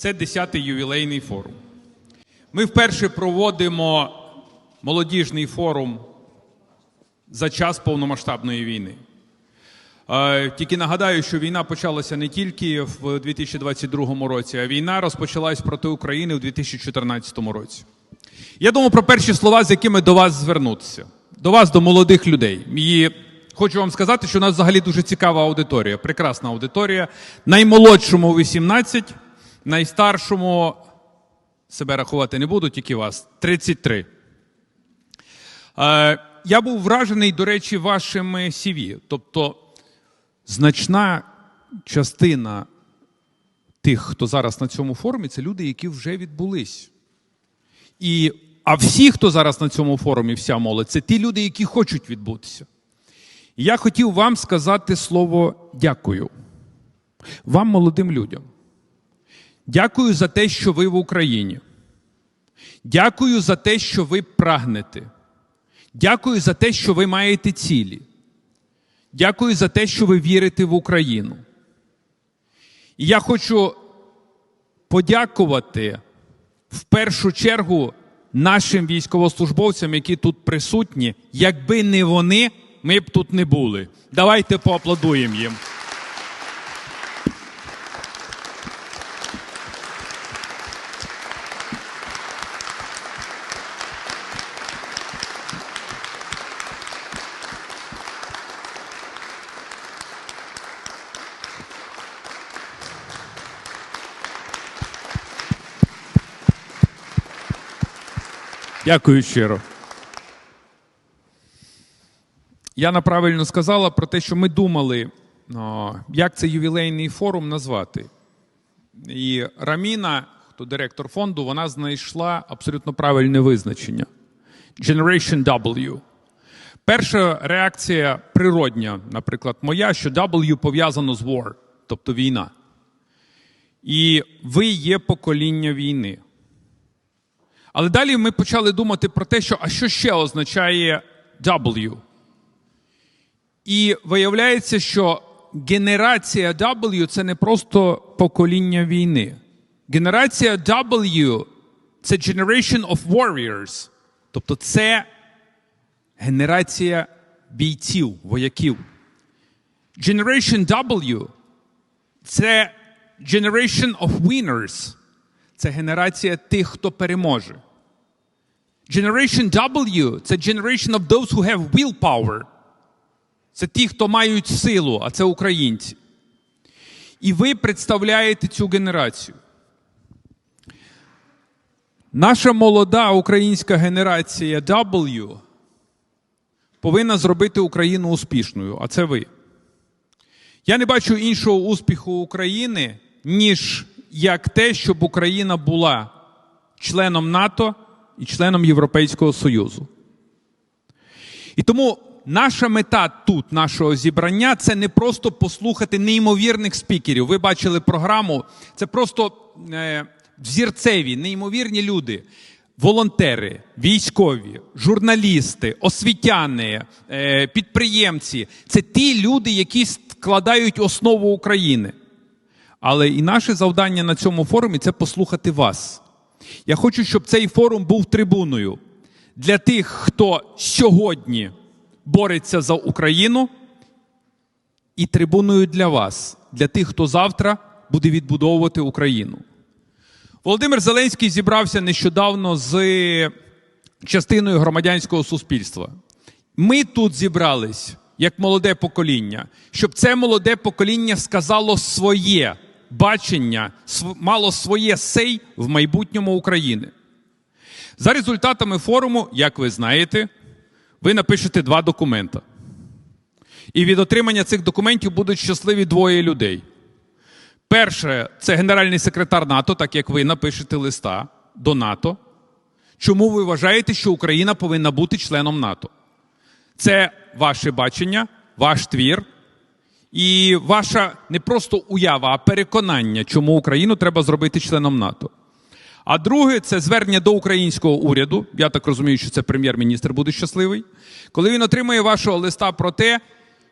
Це 10-й ювілейний форум. Ми вперше проводимо молодіжний форум за час повномасштабної війни. Е, Тільки нагадаю, що війна почалася не тільки в 2022 році, а війна розпочалась проти України у 2014 році. Я думаю про перші слова, з якими до вас звернутися. До вас, до молодих людей. І хочу вам сказати, що у нас взагалі дуже цікава аудиторія, прекрасна аудиторія. Наймолодшому 18, найстаршому себе рахувати не буду, тільки вас 33. Е, Я був вражений, до речі, вашими CV. Тобто значна частина тих, хто зараз на цьому форумі, це люди, які вже відбулись. І, а всі, хто зараз на цьому форумі, вся молодь, це ті люди, які хочуть відбутися. І я хотів вам сказати слово дякую. Вам, молодим людям. Дякую за те, що ви в Україні. Дякую за те, що ви прагнете. Дякую за те, що ви маєте цілі. Дякую за те, що ви вірите в Україну. І я хочу подякувати в першу чергу нашим військовослужбовцям, які тут присутні. Якби не вони, ми б тут не були. Давайте поаплодуємо їм. Дякую щиро. Яна правильно сказала про те, що ми думали, як цей ювілейний форум назвати. І Раміна, хто директор фонду, вона знайшла абсолютно правильне визначення: Generation W. Перша реакція природня, наприклад, моя, що W пов'язано з war, тобто війна. І ви є покоління війни. Але далі ми почали думати про те, що а що ще означає W? І виявляється, що генерація W це не просто покоління війни. Генерація W це Generation of Warriors. Тобто це генерація бійців, вояків. Generation W це Generation of Winners. Це генерація тих, хто переможе. Generation W це generation of those who have willpower. Це ті, хто мають силу, а це українці. І ви представляєте цю генерацію. Наша молода українська генерація W повинна зробити Україну успішною, а це ви. Я не бачу іншого успіху України, ніж як те, щоб Україна була членом НАТО і членом Європейського Союзу. І тому наша мета тут, нашого зібрання, це не просто послухати неймовірних спікерів. Ви бачили програму, це просто е, взірцеві, неймовірні люди. Волонтери, військові, журналісти, освітяни, е, підприємці це ті люди, які складають основу України. Але і наше завдання на цьому форумі це послухати вас. Я хочу, щоб цей форум був трибуною для тих, хто сьогодні бореться за Україну, і трибуною для вас, для тих, хто завтра буде відбудовувати Україну. Володимир Зеленський зібрався нещодавно з частиною громадянського суспільства. Ми тут зібрались як молоде покоління, щоб це молоде покоління сказало своє бачення, мало своє сей в майбутньому України. За результатами форуму, як ви знаєте, ви напишете два документа. І від отримання цих документів будуть щасливі двоє людей. Перше, це генеральний секретар НАТО, так як ви напишете листа до НАТО. Чому ви вважаєте, що Україна повинна бути членом НАТО? Це ваше бачення, ваш твір і ваша не просто уява, а переконання, чому Україну треба зробити членом НАТО. А друге, це звернення до українського уряду. Я так розумію, що це прем'єр-міністр буде щасливий, коли він отримує вашого листа про те,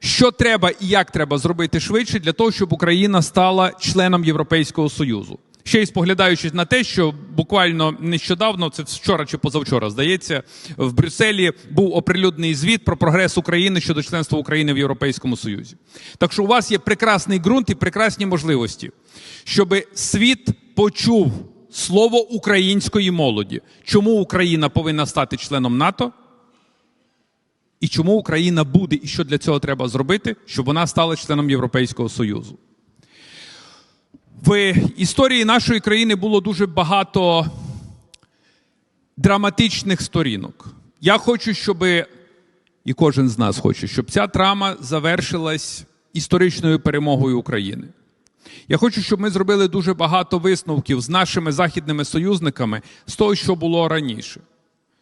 що треба і як треба зробити швидше для того, щоб Україна стала членом Європейського Союзу. Ще й споглядаючи на те, що буквально нещодавно, це вчора чи позавчора, здається, в Брюсселі був оприлюднений звіт про прогрес України щодо членства України в Європейському Союзі. Так що у вас є прекрасний ґрунт і прекрасні можливості, щоб світ почув слово української молоді, чому Україна повинна стати членом НАТО. І чому Україна буде, і що для цього треба зробити, щоб вона стала членом Європейського Союзу? В історії нашої країни було дуже багато драматичних сторінок. Я хочу, щоб і кожен з нас хоче, щоб ця драма завершилась історичною перемогою України. Я хочу, щоб ми зробили дуже багато висновків з нашими західними союзниками з того, що було раніше.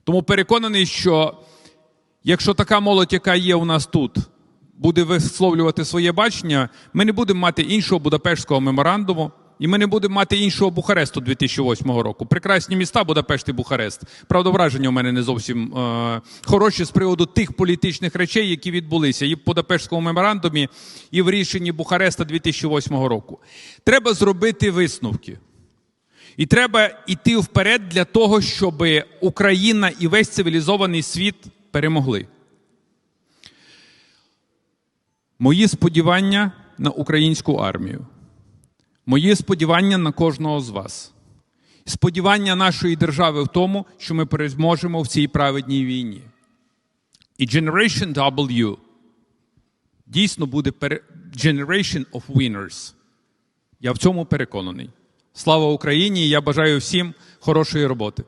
Тому переконаний, що якщо така молодь, яка є у нас тут, буде висловлювати своє бачення, ми не будемо мати іншого Будапештського меморандуму, і ми не будемо мати іншого Бухаресту 2008 року. Прекрасні міста Будапешт і Бухарест. Правда, враження у мене не зовсім е, хороші з приводу тих політичних речей, які відбулися і в Будапештському меморандумі, і в рішенні Бухареста 2008 року. Треба зробити висновки. І треба йти вперед для того, щоб Україна і весь цивілізований світ перемогли. Мої сподівання на українську армію. Мої сподівання на кожного з вас. Сподівання нашої держави в тому, що ми переможемо в цій праведній війні. І Generation W дійсно буде Generation of Winners. Я в цьому переконаний. Слава Україні! і Я бажаю всім хорошої роботи.